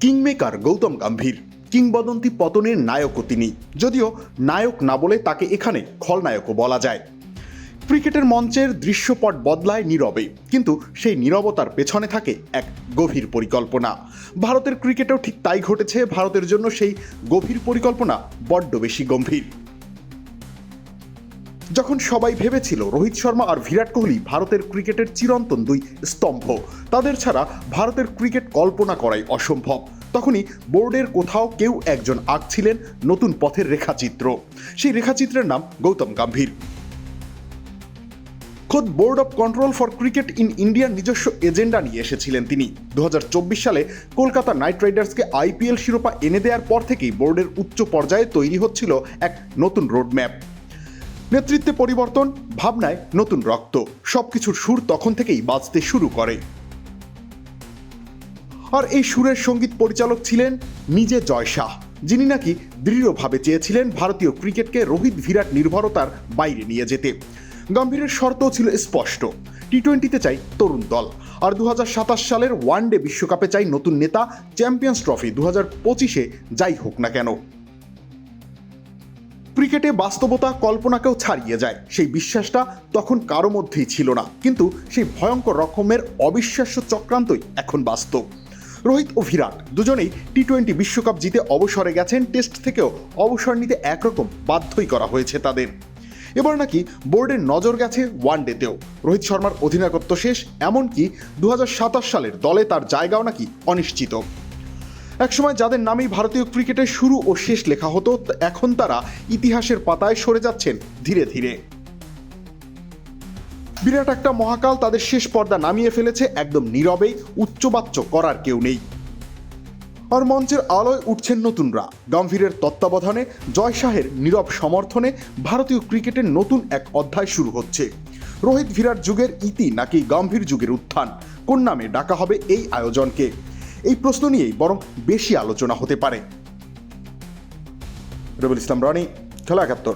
Kingmaker Gautam Gambhir. কিংবদন্তি পতনের নায়কও তিনি। যদিও নায়ক না বলে তাকে এখানে খলনায়কও বলা যায়। ক্রিকেটের মঞ্চের দৃশ্যপট বদলায় নীরবে, কিন্তু সেই নীরবতার পেছনে থাকে এক গভীর পরিকল্পনা। ভারতের ক্রিকেটেও ঠিক তাই ঘটেছে, ভারতের জন্য সেই গভীর পরিকল্পনা বড্ড বেশি গম্ভীর। যখন সবাই ভেবেছিল রোহিত শর্মা আর বিরাট কোহলি ভারতের ক্রিকেটের চিরন্তন দুই স্তম্ভ, তাদের ছাড়া ভারতের ক্রিকেট কল্পনা করাই অসম্ভব। তখনই বোর্ডের কোথাও কেউ একজন আঁকছিলেন নতুন পথের রেখাচিত্র। সেই রেখাচিত্রের নাম গৌতম গম্ভীর। খোদ board of control for cricket in ইন্ডিয়ার নিজস্ব এজেন্ডা নিয়ে এসেছিলেন তিনি। দু হাজার চব্বিশ সালে কলকাতা নাইট রাইডার্সকে আইপিএল শিরোপা এনে দেওয়ার পর থেকেই বোর্ডের উচ্চ পর্যায়ে তৈরি হচ্ছিল এক নতুন রোডম্যাপ। নেতৃত্বে পরিবর্তন, ভাবনায় নতুন রক্ত। সবকিছুর সুর তখন থেকেই বাজতে শুরু করে। আর এই সুরের সংগীত পরিচালক ছিলেন নিজে জয় শাহ, যিনি নাকি দৃঢ়ভাবে চেয়েছিলেন ভারতীয় ক্রিকেটকে রোহিত বিরাট নির্ভরতার বাইরে নিয়ে যেতে। গম্ভীরের শর্ত ছিল স্পষ্ট টি টোয়েন্টিতে চাই তরুণ দল, আর দু হাজার সাতাশ সালের ওয়ানডে বিশ্বকাপে চাই নতুন নেতা, চ্যাম্পিয়ন্স ট্রফি দু হাজার পঁচিশে যাই হোক না কেন। ক্রিকেটে বাস্তবতা কল্পনাকেও ছাড়িয়ে যায়। সেই বিশ্বাসটা তখন কারও মধ্যেই ছিল না। কিন্তু সেই ভয়ঙ্কর রকমের অবিশ্বাস্য চক্রান্তই এখন বাস্তব। রোহিত ও বিরাট দুজনেই টি টোয়েন্টি বিশ্বকাপ জিতে অবসরে গেছেন। টেস্ট থেকেও অবসর নিতে একরকম বাধ্যই করা হয়েছে তাদের। এবার নাকি বোর্ডের নজর গেছে ওয়ানডেতেও। রোহিত শর্মার অধিনায়কত্ব শেষ, এমনকি দু হাজার সাতাশ সালের দলে তার জায়গাও নাকি অনিশ্চিত। একসময় যাদের নামেই ভারতীয় ক্রিকেটের শুরু ও শেষ লেখা হতো এখন তারা ইতিহাসের পাতায় সরে যাচ্ছেন ধীরে ধীরে। বিরাট একটা মহাকাল তাদের শেষ পর্দা নামিয়ে ফেলেছে একদম নীরবেই উচ্চবাচ্য করার কেউ নেই। আর মঞ্চের আলোয় উঠছেন নতুনরা। গম্ভীরের তত্ত্বাবধানে, জয় শাহের নীরব সমর্থনে ভারতীয় ক্রিকেটের নতুন এক অধ্যায় শুরু হচ্ছে। রোহিত বিরাট যুগের ইতি নাকি গম্ভীর যুগের উত্থান? কোন নামে ডাকা হবে এই আয়োজনকে? এই প্রশ্ন নিয়েই বরং বেশি আলোচনা হতে পারে। রবিল ইসলাম রনি খেলা একাত্তর।